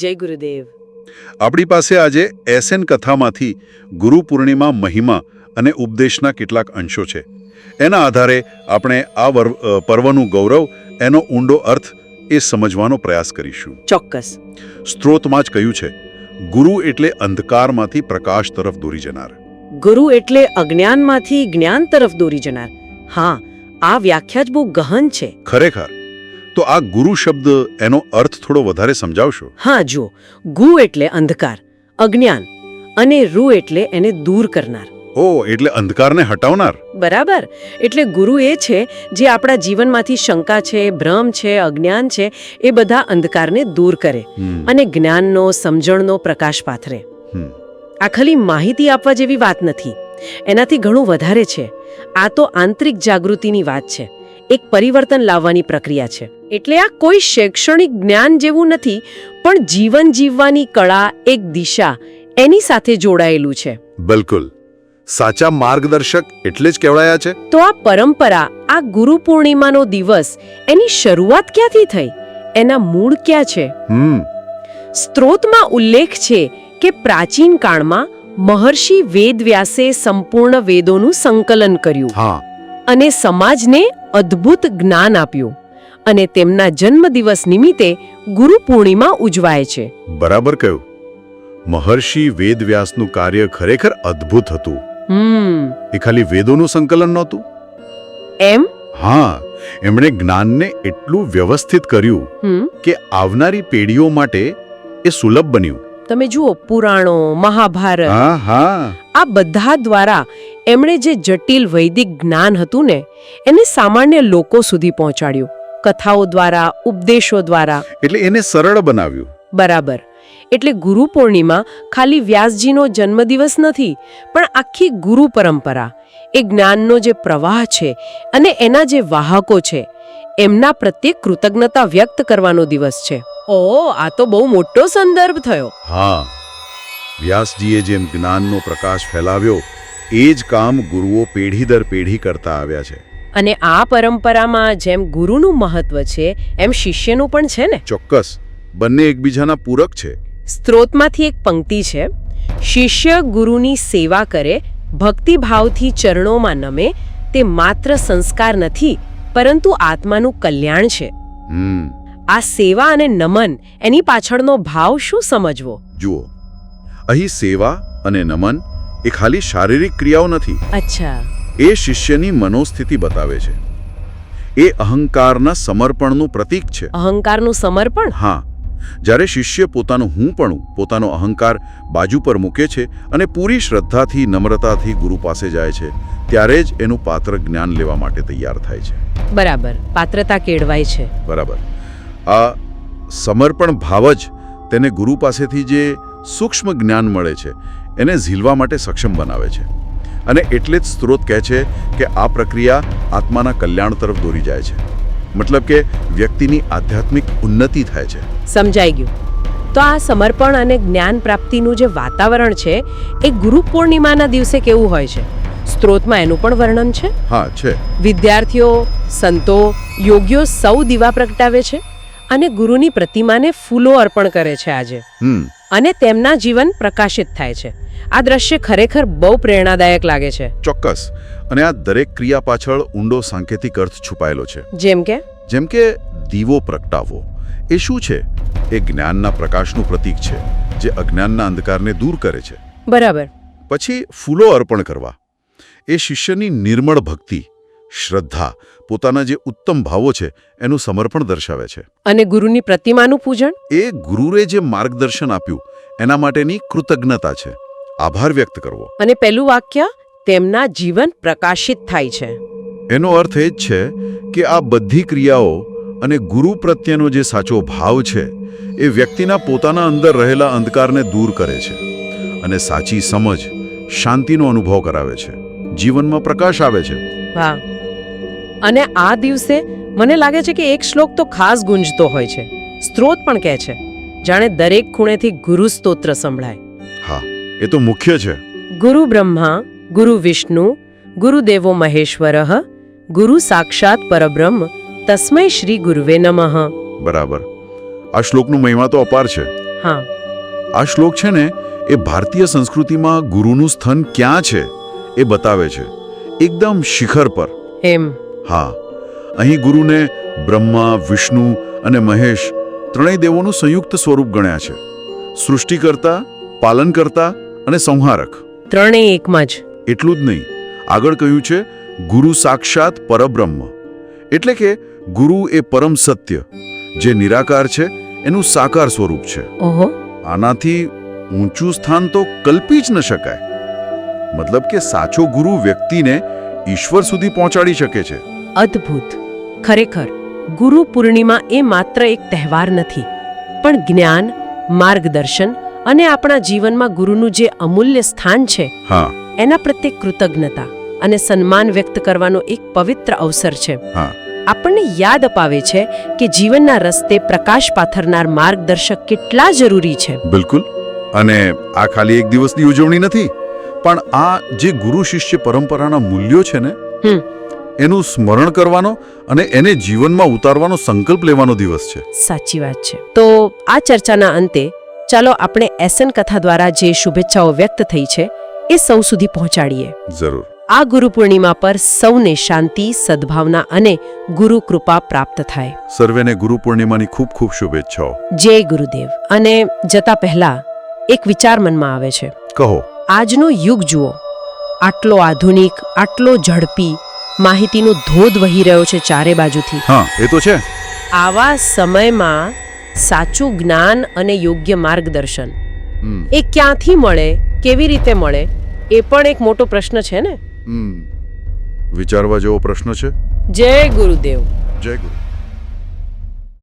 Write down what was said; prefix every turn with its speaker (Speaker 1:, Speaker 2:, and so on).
Speaker 1: જય ગુરુદેવ.
Speaker 2: આપણી પાસે આજે એસએન કથામાંથી ગુરુ પૂર્ણિમા મહિમા અને ઉપદેશના કેટલાક અંશો છે. એના આધારે આપણે આ પર્વનું ગૌરવ એનો ઊંડો અર્થ એ સમજવાનો પ્રયાસ કરીશું.
Speaker 1: ચોક્કસ.
Speaker 2: સ્ત્રોતમાં જ કહ્યું છે ગુરુ એટલે અંધકારમાંથી પ્રકાશ તરફ દોરી જનાર.
Speaker 1: ગુરુ એટલે અજ્ઞાનમાંથી જ્ઞાન તરફ દોરી જનાર. હા આ વ્યાખ્યા જ બહુ ગહન છે.
Speaker 2: ખરેખર. તો આ ગુરુ શબ્દ એનો અર્થ થોડો વધારે સમજાવશો?
Speaker 1: હા જુઓ. ગુ એટલે અંધકાર અજ્ઞાન અને રુ એટલે એને દૂર કરનાર.
Speaker 2: ઓ એટલે અંધકારને હટાવનાર?
Speaker 1: બરાબર. એટલે ગુરુ એ છે જે આપણા જીવનમાંથી શંકા છે ભ્રમ છે અજ્ઞાન છે એ બધા અંધકારને દૂર કરે અને જ્ઞાનનો સમજણનો પ્રકાશ પાથરે. આ ખાલી માહિતી આપવા જેવી વાત નથી. એનાથી ઘણું વધારે છે. આ તો આંતરિક જાગૃતિની વાત છે. એક પરિવર્તન લાવવાની પ્રક્રિયા છે. એટલે આ કોઈ શૈક્ષણિક જ્ઞાન જેવું નથી પણ જીવન જીવવાની કળા એક દિશા એની સાથે જોડાયેલું છે.
Speaker 2: બિલકુલ. સાચા માર્ગદર્શક એટલે જ કહેવાયા છે.
Speaker 1: તો આ પરંપરા આ ગુરુ પૂર્ણિમાનો દિવસ એની શરૂઆત ક્યાંથી થઈ? એના મૂળ ક્યાં છે?
Speaker 2: હમ.
Speaker 1: સ્ત્રોતમાં ઉલ્લેખ છે કે પ્રાચીન કાળમાં મહર્ષિ વેદવ્યાસે સંપૂર્ણ વેદોનું સંકલન કર્યું.
Speaker 2: હા.
Speaker 1: અને સમાજને અદ્ભુત જ્ઞાન આપ્યું અને તેમના જન્મદિવસ નિમિત્તે ગુરુ પૂર્ણિમા ઉજવાય છે.
Speaker 2: બરાબર કહ્યું. મહર્ષિ વેદવ્યાસનું કાર્ય ખરેખર અદ્ભુત હતું.
Speaker 1: હમ.
Speaker 2: એ ખાલી વેદોનું સંકલન નહોતું?
Speaker 1: એમ?
Speaker 2: હા એમણે જ્ઞાનને એટલું વ્યવસ્થિત કર્યું કે આવનારી પેઢીઓ માટે એ સુલભ બન્યું.
Speaker 1: તમે જુઓ પુરાણો મહાભારત. આ બધા દ્વારા એમણે જે જટિલ વૈદિક જ્ઞાન હતું ને એને સામાન્ય લોકો સુધી પહોંચાડ્યું. કથાઓ દ્વારા ઉપદેશો દ્વારા.
Speaker 2: એટલે એને સરળ બનાવ્યું.
Speaker 1: બરાબર. એટલે ગુરુ પૂર્ણિમા ખાલી વ્યાસજીનો જન્મદિવસ નથી પણ આખી ગુરુ પરંપરા. એ જ્ઞાનનો જે પ્રવાહ છે અને એના જે વાહકો છે એમના પ્રત્યે કૃતજ્ઞતા વ્યક્ત કરવાનો દિવસ છે. ઓ આ તો બહુ મોટો સંદર્ભ થયો.
Speaker 2: હા વ્યાસજીએ જેમ જ્ઞાનનો પ્રકાશ ફેલાવ્યો એ જ કામ ગુરુઓ પેઢી દર પેઢી કરતા આવ્યા છે.
Speaker 1: અને આ પરંપરામાં જેમ ગુરુનું મહત્વ છે એમ શિષ્યનું પણ છે ને?
Speaker 2: ચોક્કસ બંને એકબીજાના પૂરક છે.
Speaker 1: સ્ત્રોતમાંથી એક પંક્તિ છે શિષ્ય ગુરુની સેવા કરે ભક્તિભાવથી ચરણોમાં નમે તે માત્ર સંસ્કાર નથી પરંતુ આત્માનું કલ્યાણ છે. આ સેવા અને નમન એની પાછળનો ભાવ શું સમજવો?
Speaker 2: જુઓ અહીં સેવા અને નમન એ ખાલી શારીરિક ક્રિયાઓ નથી.
Speaker 1: અચ્છા.
Speaker 2: એ શિષ્યની મનોસ્થિતિ બતાવે છે. એ અહંકારના સમર્પણનું પ્રતીક છે.
Speaker 1: અહંકારનું સમર્પણ?
Speaker 2: હા. જ્યારે શિષ્ય પોતાનું હુંપણું પોતાનો અહંકાર બાજુ પર મૂકે છે અને પૂરી શ્રદ્ધાથી નમ્રતાથી ગુરુ પાસે જાય છે ત્યારે જ એનું પાત્ર જ્ઞાન લેવા માટે તૈયાર થાય છે.
Speaker 1: બરાબર. પાત્રતા કેળવાય છે.
Speaker 2: બરાબર. આ સમર્પણ ભાવ જ તેને ગુરુ પાસેથી જે સૂક્ષ્મ જ્ઞાન મળે છે એને ઝીલવા માટે સક્ષમ બનાવે છે. અને એટલે જ સ્ત્રોત કહે છે કે આ પ્રક્રિયા આત્માના કલ્યાણ તરફ દોરી જાય છે. મતલબ કે વ્યક્તિની આધ્યાત્મિક ઉન્નતિ થાય છે.
Speaker 1: સમજાઈ ગયું. તો આ સમર્પણ અને જ્ઞાન પ્રાપ્તિનું જે વાતાવરણ છે એ ગુરુ પૂર્ણિમાના દિવસે કેવું હોય છે? સ્ત્રોતમાં એનું પણ વર્ણન છે?
Speaker 2: હા છે.
Speaker 1: વિદ્યાર્થીઓ સંતો યોગીઓ સૌ દીવા પ્રગટાવે છે અને ગુરુની પ્રતિમાને ફૂલો અર્પણ કરે છે આજે. અને તેમના જીવન પ્રકાશિત થાય છે. આ દ્રશ્ય ખરેખર બહુ પ્રેરણાદાયક લાગે છે.
Speaker 2: ચોક્કસ. અને આ દરેક ક્રિયા પાછળ ઊંડો સાંકેતિક અર્થ છુપાયેલો છે.
Speaker 1: જેમ કે?
Speaker 2: જેમ કે દીવો પ્રગટાવવો. એ શું છે? એ જ્ઞાનના પ્રકાશનું પ્રતીક છે જે અજ્ઞાનના અંધકારને દૂર કરે છે.
Speaker 1: બરાબર.
Speaker 2: પછી ફૂલો અર્પણ કરવા. એ શિષ્યની નિર્મળ ભક્તિ શ્રદ્ધા પોતાના જે ઉત્તમ ભાવો છે એનું સમર્પણ દર્શાવે છે.
Speaker 1: અને ગુરુની પ્રતિમાનું પૂજન?
Speaker 2: એ ગુરુએ જે માર્ગદર્શન આપ્યું એના માટેની કૃતજ્ઞતા છે. આભાર વ્યક્ત કરવો.
Speaker 1: અને પહેલું વાક્ય તેમના જીવન પ્રકાશિત થાય છે.
Speaker 2: એનો અર્થ એ જ છે કે આ બધી ક્રિયાઓ અને ગુરુ પ્રત્યેનો જે સાચો ભાવ છે એ વ્યક્તિના પોતાના અંદર રહેલા અંધકારને દૂર કરે છે અને સાચી સમજ શાંતિનો અનુભવ કરાવે છે. જીવનમાં પ્રકાશ આવે છે.
Speaker 1: હા અને આ દિવસે મને લાગે છે કે એક શ્લોક તો ખાસ ગુંજતો હોય છે. સ્ત્રોત પણ કહે છે જાણે દરેક ખૂણેથી ગુરુ સ્તોત્ર સંભળાય.
Speaker 2: હા. એ તો મુખ્ય છે.
Speaker 1: ગુરુ બ્રહ્મા ગુરુ વિષ્ણુ ગુરુદેવો મહેશ્વર ગુરુ સાક્ષાત પરબ્રહ્મ તસ્મૈ શ્રી ગુરુવે નમઃ.
Speaker 2: બરાબર. આ શ્લોકનું મહિમા તો અપાર છે.
Speaker 1: હા.
Speaker 2: આ શ્લોક છે ને એ ભારતીય સંસ્કૃતિમાં ગુરુનું સ્થાન ક્યાં છે એ બતાવે છે. એકદમ શિખર પર.
Speaker 1: એમ.
Speaker 2: હા. અહીં ગુરુને બ્રહ્મા વિષ્ણુ અને મહેશ ત્રણેય દેવોનું સંયુક્ત સ્વરૂપ ગણ્યા છે. સૃષ્ટિકર્તા પાલનકર્તા અને સંહારક.
Speaker 1: ત્રણેય એકમાં જ.
Speaker 2: એટલું જ નહીં. આગળ કહ્યું છે ગુરુ સાક્ષાત પરબ્રહ્મ. એટલે કે ગુરુ એ પરમ સત્ય. જે નિરાકાર છે એનું સાકાર સ્વરૂપ છે.
Speaker 1: ઓહો.
Speaker 2: આનાથી ઊંચું સ્થાન તો કલ્પી જ ન શકાય. મતલબ કે સાચો ગુરુ વ્યક્તિને ઈશ્વર સુધી પહોંચાડી શકે છે.
Speaker 1: અદ્ભુત. ખરેખર ગુરુ પૂર્ણિમા એ માત્ર એક તહેવાર નથી પણ જ્ઞાન માર્ગદર્શન અને આપણા જીવનમાં ગુરુનું જે અમૂલ્ય સ્થાન છે એના પ્રત્યે કૃતજ્ઞતા અને સન્માન વ્યક્ત કરવાનો એક પવિત્ર અવસર છે. આપણને યાદ અપાવે છે કે જીવનના રસ્તે પ્રકાશ પાથરનાર માર્ગદર્શક કેટલા જરૂરી છે.
Speaker 2: બિલકુલ. અને આ ખાલી એક દિવસની ઉજવણી નથી પણ આ જે ગુરુ શિષ્ય પરંપરાના મૂલ્યો છે ને
Speaker 1: હમ.
Speaker 2: એનું સ્મરણ કરવાનો અને એને જીવનમાં ઉતારવાનો સંકલ્પ લેવાનો દિવસ છે.
Speaker 1: સાચી વાત છે. તો આ ચર્ચાના અંતે ચાલો આપણે એસન કથા દ્વારા જે શુભેચ્છાઓ વ્યક્ત થઈ છે એ સૌ સુધી પહોંચાડીએ.
Speaker 2: જરૂર.
Speaker 1: આ ગુરુ પૂર્ણિમા પર સૌને શાંતિ સદભાવના અને ગુરુ કૃપા પ્રાપ્ત થાય.
Speaker 2: સર્વેને ગુરુ પૂર્ણિમાની ખૂબ ખૂબ શુભેચ્છાઓ.
Speaker 1: જય ગુરુદેવ. અને જતા પહેલા એક વિચાર મનમાં આવે છે.
Speaker 2: કહો.
Speaker 1: આજનો યુગ જુઓ. આટલો આધુનિક આટલો ઝડપી માહિતીનો ધોધ વહી રહ્યો છે ચારે બાજુથી.
Speaker 2: હા એ તો છે.
Speaker 1: આવા સમયમાં સાચું જ્ઞાન અને યોગ્ય માર્ગદર્શન. એ ક્યાંથી મળે કેવી રીતે મળે એ પણ એક મોટો પ્રશ્ન છે ને?
Speaker 2: વિચારવા જેવો પ્રશ્ન છે?
Speaker 1: જય ગુરુદેવ.
Speaker 2: જય ગુરુ.